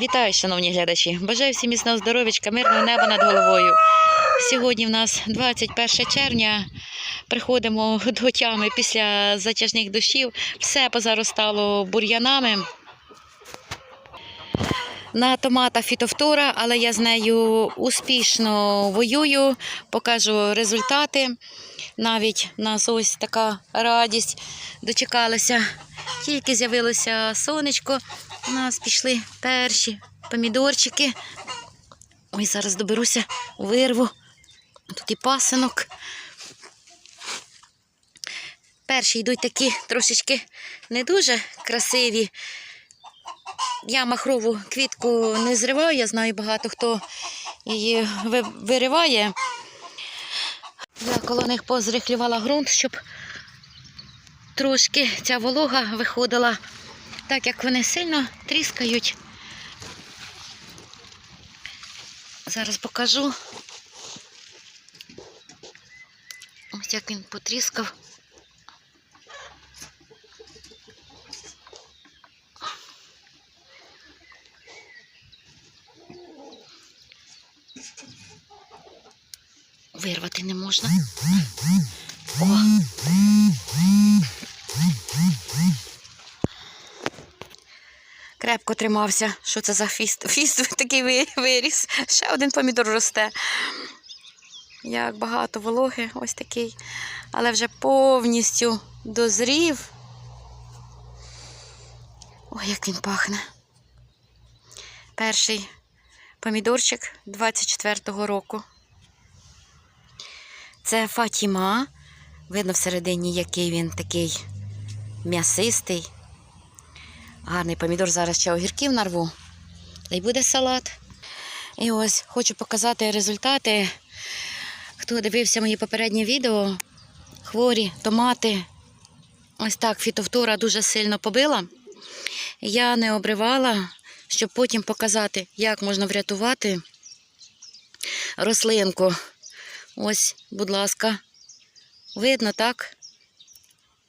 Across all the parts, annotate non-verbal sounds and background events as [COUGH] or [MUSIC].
Вітаю, шановні глядачі! Бажаю всім міцного здоров'ячка, мирного неба над головою. Сьогодні в нас 21 червня. Приходимо до тями після затяжних дощів. Все позаростало бур'янами. На томатах фітофтора, але я з нею успішно воюю, покажу результати. Навіть в нас ось така радість. Дочекалася. Тільки з'явилося сонечко. У нас пішли перші помідорчики. Ой, зараз доберуся, вирву. Тут і пасинок. Перші йдуть такі трошечки не дуже красиві. Я махрову квітку не зриваю, я знаю багато хто її вириває. Я коло них позрихлювала ґрунт, щоб трошки ця волога виходила, так як вони сильно тріскають. Зараз покажу. Ось як він потріскав. Вирвати не можна. О. Крепко тримався. Що це за фіст? Фіст [LAUGHS] такий виріс. Ще один помідор росте. Як багато вологи, ось такий. Але вже повністю дозрів. Ой, як він пахне. Перший помідорчик 24-го року. Це Фатіма. Видно всередині, який він такий м'ясистий. Гарний помідор. Зараз ще огірків нарву. Й буде салат. І ось хочу показати результати. Хто дивився мої попередні відео, хворі, томати. Ось так фітовтора дуже сильно побила. Я не обривала, щоб потім показати, як можна врятувати рослинку. Ось, будь ласка, видно, так?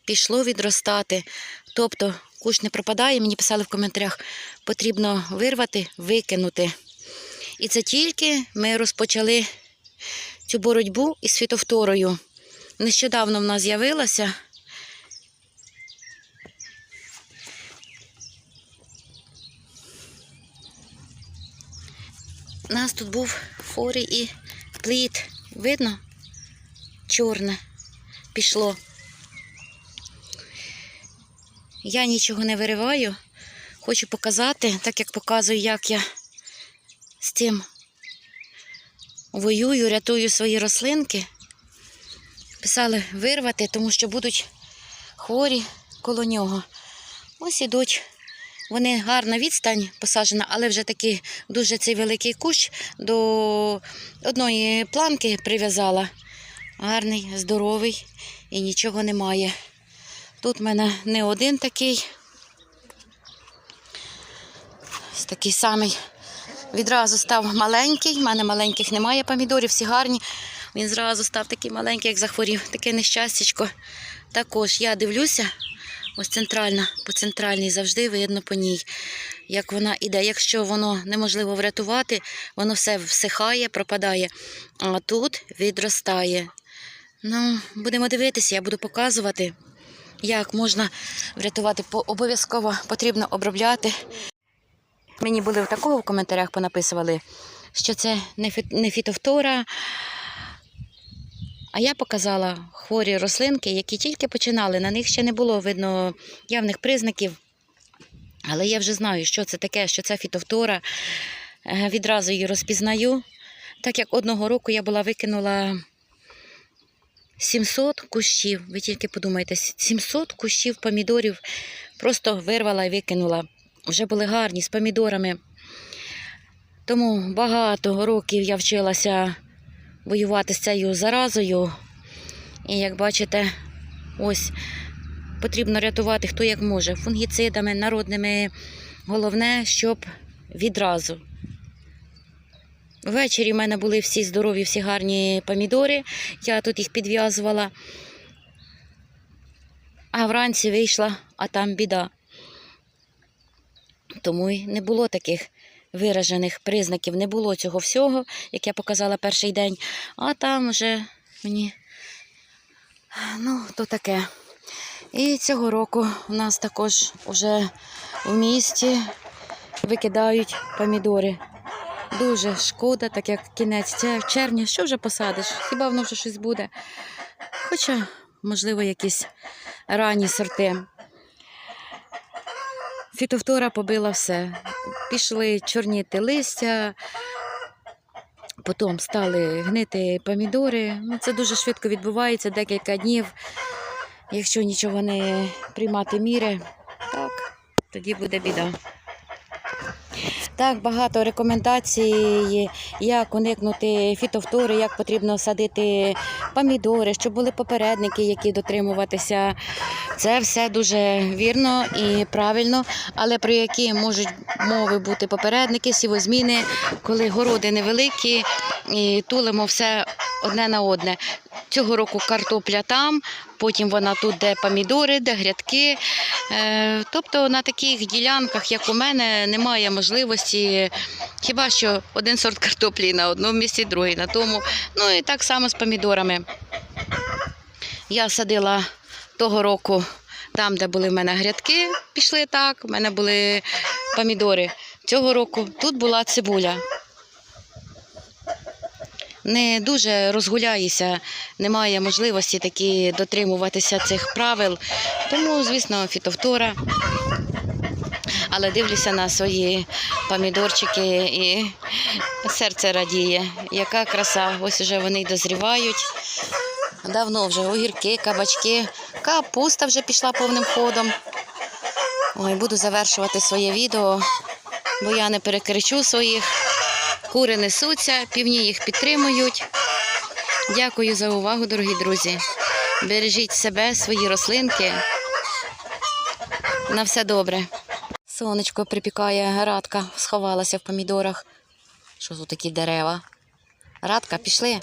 Пішло відростати. Тобто кущ не пропадає, мені писали в коментарях, потрібно вирвати, викинути. І це тільки ми розпочали цю боротьбу із фітовторою. Нещодавно в нас з'явилася. У нас тут був форий і плід. Видно? Чорне пішло. Я нічого не вириваю. Хочу показати, так як показую, як я з цим воюю, рятую свої рослинки. Писали вирвати, тому що будуть хворі коло нього. Ось ідуть. Вони гарна відстань посаджена, але вже такий дуже цей великий кущ до одної планки прив'язала. Гарний, здоровий і нічого немає. Тут в мене не один такий. Ось такий самий. Відразу став маленький. У мене маленьких немає помідорів, всі гарні. Він зразу став такий маленький, як захворів. Таке нещастячко. Також я дивлюся, ось центральна, по центральній завжди видно по ній, як вона іде. Якщо воно неможливо врятувати, воно все всихає, пропадає. А тут відростає. Ну, будемо дивитися, я буду показувати, як можна врятувати. Обов'язково потрібно обробляти. Мені були в такого в коментарях понаписували, що це не фі- фітовтора. А я показала хворі рослинки, які тільки починали. На них ще не було видно явних признаків. Але я вже знаю, що це таке, що це фітовтора. Е, Відразу її розпізнаю. Так як одного року я була викинула 700 кущів, ви тільки подумайте, 700 кущів помідорів просто вирвала і викинула. Вже були гарні з помідорами. Тому багато років я вчилася воювати з цією заразою. І як бачите, ось потрібно рятувати хто як може. Фунгіцидами, народними. Головне, щоб відразу. Ввечері в мене були всі здорові, всі гарні помідори. Я тут їх підв'язувала. А вранці вийшла, а там біда. Тому й не було таких виражених признаків не було цього всього, як я показала перший день. А там вже мені ну, то таке. І цього року у нас також вже в місті викидають помідори. Дуже шкода, так як кінець червня. Що вже посадиш? Хіба воно вже щось буде? Хоча, можливо, якісь ранні сорти. Фітофтора побила все. Пішли чорніти листя, потім стали гнити помідори. Ну, це дуже швидко відбувається, декілька днів. Якщо нічого не приймати міри, так, тоді буде біда. Так, багато рекомендацій, як уникнути фітофтори, як потрібно садити помідори, щоб були попередники, які дотримуватися. Це все дуже вірно і правильно, але про які можуть мови бути попередники, сівозміни, коли городи невеликі і тулимо все одне на одне. Цього року картопля там, потім вона тут, де помідори, де грядки. Е, Тобто на таких ділянках, як у мене, немає можливості, хіба що один сорт картоплі на одному місці, другий на тому. Ну і так само з помідорами. Я садила того року там, де були в мене грядки, пішли так, в мене були помідори. Цього року тут була цибуля. Не дуже розгуляєшся, немає можливості такі дотримуватися цих правил. Тому, звісно, фітовтора. Але дивлюся на свої помідорчики і серце радіє. Яка краса, ось уже вони дозрівають. Давно вже огірки, кабачки, капуста вже пішла повним ходом. Ой, буду завершувати своє відео, бо я не перекричу своїх. Кури несуться, півні їх підтримують. Дякую за увагу, дорогі друзі. Бережіть себе, свої рослинки. На все добре. Сонечко припікає, радка сховалася в помідорах. Що тут такі дерева? Радка, пішли.